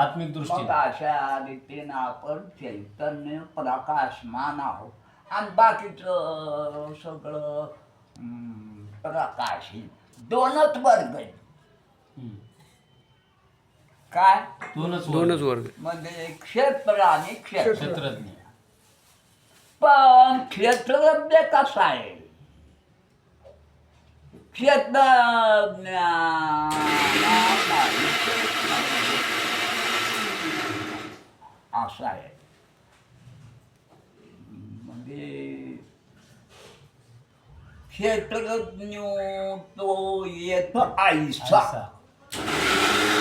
आत्मिक मग दृष्टीने अशा रीतीनं आपण चैतन्य प्रकाशमान आहोत. आणि बाकीचं सगळं हम्म, प्रकाशहीन दोनच वर्ग आहेत. हम्म. काय? दोनच वर्ग. दोनच वर्ग. म्हणजे क्षेत्र आणि क्षेत्र. क्षेत्रज्ञ. पण क्षेत्रज्ञ कसा आहे? क्षेत्रज्ञ असं आहे म्हणजे क्षेत्रज्ञ तो येत आईसा ऐसा.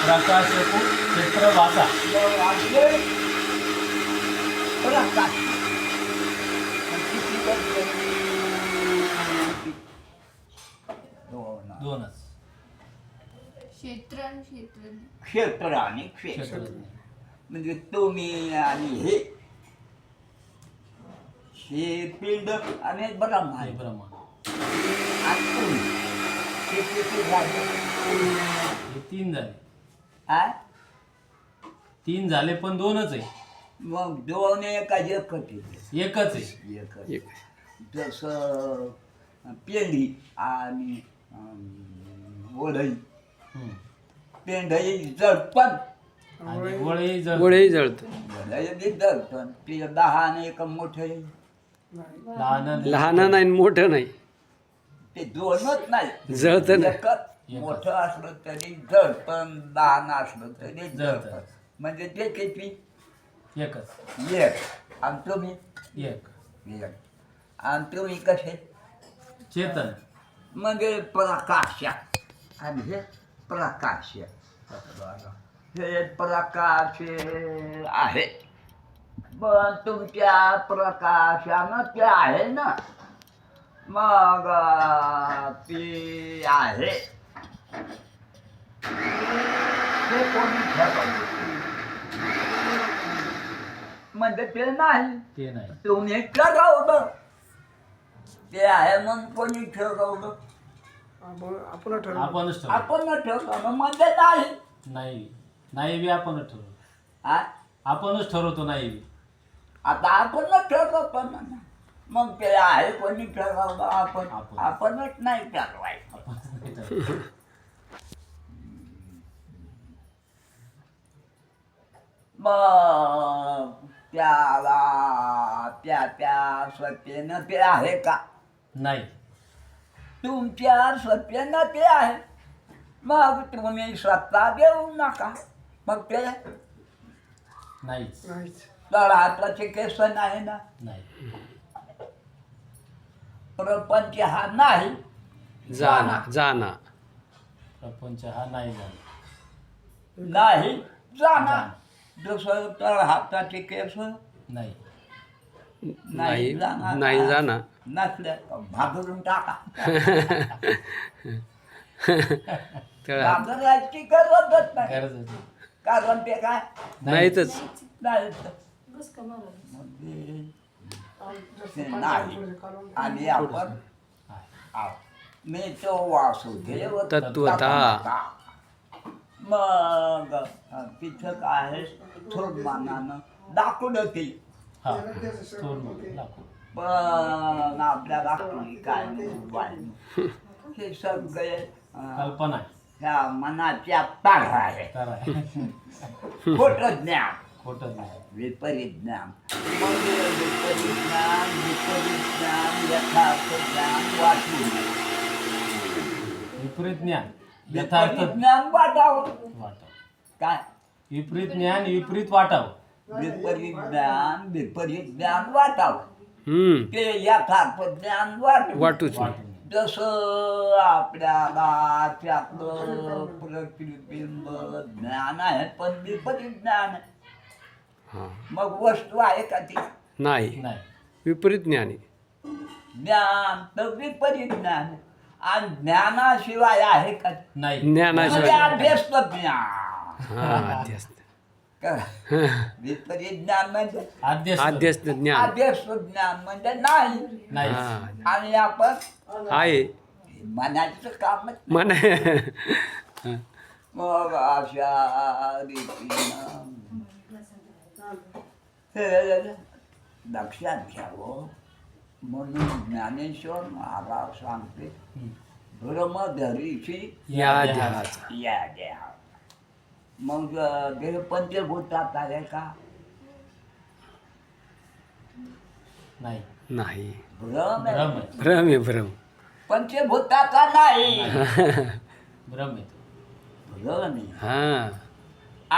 प्रकाश क्षेत्र वासा प्रकाश किती वर्ग? दोन दोनच क्षेत्र आणि क्षेत्रज्ञ क्षेत्र आणि क्षेत्र म्हणजे तुम्ही आणि हे. हे पिंड आणि ब्रह्म आहे आणि तुम्ही. हे किती झाले? हे तीन झाले. हा? तीन झाले पण दोनच आहे. मग दोन एका एकच आहे. एकच आहे. एकच एक जसं पेंडी आणि अं, वडई हम्म. पेंढई जडपण. आणि वडही जळत. वडई बी जडपण ते दहा आणि एक मोठे लहान लहान नाही आणि मोठं नाही. ते दोनच नाही. जळत नाही. एकच मोठं असलं तरी जडपण लहान असलं तरी जळतं. जडपण म्हणजे ते किती? एकच. एक. आणि तुम्ही? एक. एक. आणि तुम्ही कसे? चेतन. म्हणजे प्रकाश. आणि हे प्रकाश. हे प्रकाश आहे. पण तुमच्या प्रकाशानं ते आहे ना. मग ती आहे. हे कोणी ठरवलं? म्हणजे ते नाही. ते नाही. तुम्ही ठरवलं. ते आहे म्हणून कोणी ठरवलं? आपण ठरवलं. आपणच ठरवू आपण ठरवलं. म्हणजे नाही. नाही. नाही बी आपणच ठरवू हा? आपणच ठरवतो नाही बी. आता आपण ठरवतो ना मग ते आहे कोणी ठरवलं आपण? आपण. आपणच नाही ठरवायचं. मग त्याला त्या त्या सत्तेनं ते आहे का? नाही. तुमच्या सत्तेनं ते आहे. मग तुम्ही सत्ता देऊ नका. मग ते नाहीच. तर हाताचे केस नाही ना. नाही. प्रपंच हा नाही. जाना जाना. प्रपंच हा नाही झाला. नाही जाणार जसं तर हाताचे केस नाही. नाही जाणार. नाही जाना. नसल्या भागरून टाका. तर भागरायची गरजच नाही. गरज होती कारण ते काय नाहीतच नाही तर. म्हणजे नाही आणि आपण. मी तो वासुदेव तत्वता. मग तिथं काय आहे थोरमानानं दाखवलं ते हा थोर मग लाकूड. पण आपल्याला कोणी काय नाही. हे सगळे अं, कल्पना आहे ह्या मनाच्या तार आहे तर आहे खोट ज्ञान नाही विपरीत ज्ञान मग हे विपरीत ज्ञान विपरीत ज्ञान यथार्थ ज्ञान वाटून. विपरीत ज्ञान यथार्थ विपरीत ज्ञान वाटावं. वाटाव. काय? विपरीत ज्ञान विपरीत वाटावं. विपरीत ज्ञान विपरीत ज्ञान वाटावं. हम्म. ते यथार्थ ज्ञान वाट वाटूच नाही. वाटून. जसं आपल्याला त्यातलं प्रतिबिंब ज्ञान आहे पण विपरीत ज्ञान आहे. हा. मग वस्तू आहे का ती? नाही. नाही. विपरीत ज्ञानी. ज्ञान तर विपरीत ज्ञान आहे. आणि ज्ञानाशिवाय आहे का नाही. म्हणजे ज्ञानाशिवाय अभ्यस्त ज्ञान. हा? विपरीत ज्ञान म्हणजे आद्यस्त अध्यस्त ज्ञान. ज्ञान म्हणजे नाही. नाही. आणि आपण आहे. मनाचं काम मन मग अशा रीतीनं लक्षात घ्यावं म्हणून ज्ञानेश्वर महाराज सांगते. ब्रह्मधरीची या द्या. या द्या मग अ, देह पंचभूतात आहे का? नाही. नाही. भ्रम आहे. भ्रम आहे. भ्रम आहे भ्रम. पंचभूताचा नाही? भ्रम आहे तो. भ्रम आहे. हा.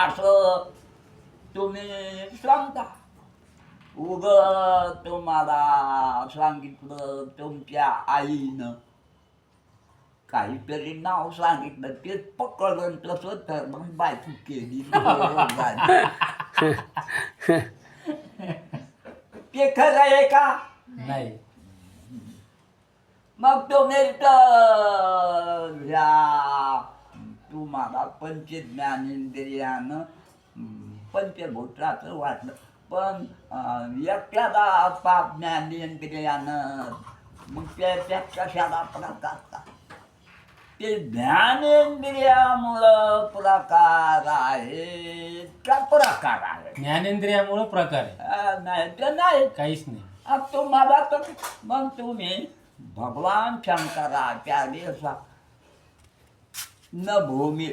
असं तुम्ही सांगता. उग तुम्हाला सांगितलं तुमच्या आईनं काहीतरी नाव सांगितलं तेच पकडलं तसं तर मग बायको केली ते खरं आहे का नाही मग तर ह्या तुम्हाला पंचज्ञानेंद्रियानं हं, पंचभूताचं वाटलं पण एकट्याला पाप ज्ञानेंद्रियानं मग त्याच्या कशाला प्रकार ते ज्ञानेंद्रियामुळं प्रकार आहे का प्रकार आहे ज्ञानेंद्रियामुळं प्रकार आहे नाही तर नाही. काहीच नाही. अब तुम्हाला तर मग तुम्ही भगवान शंकराचार्य सा न भूमी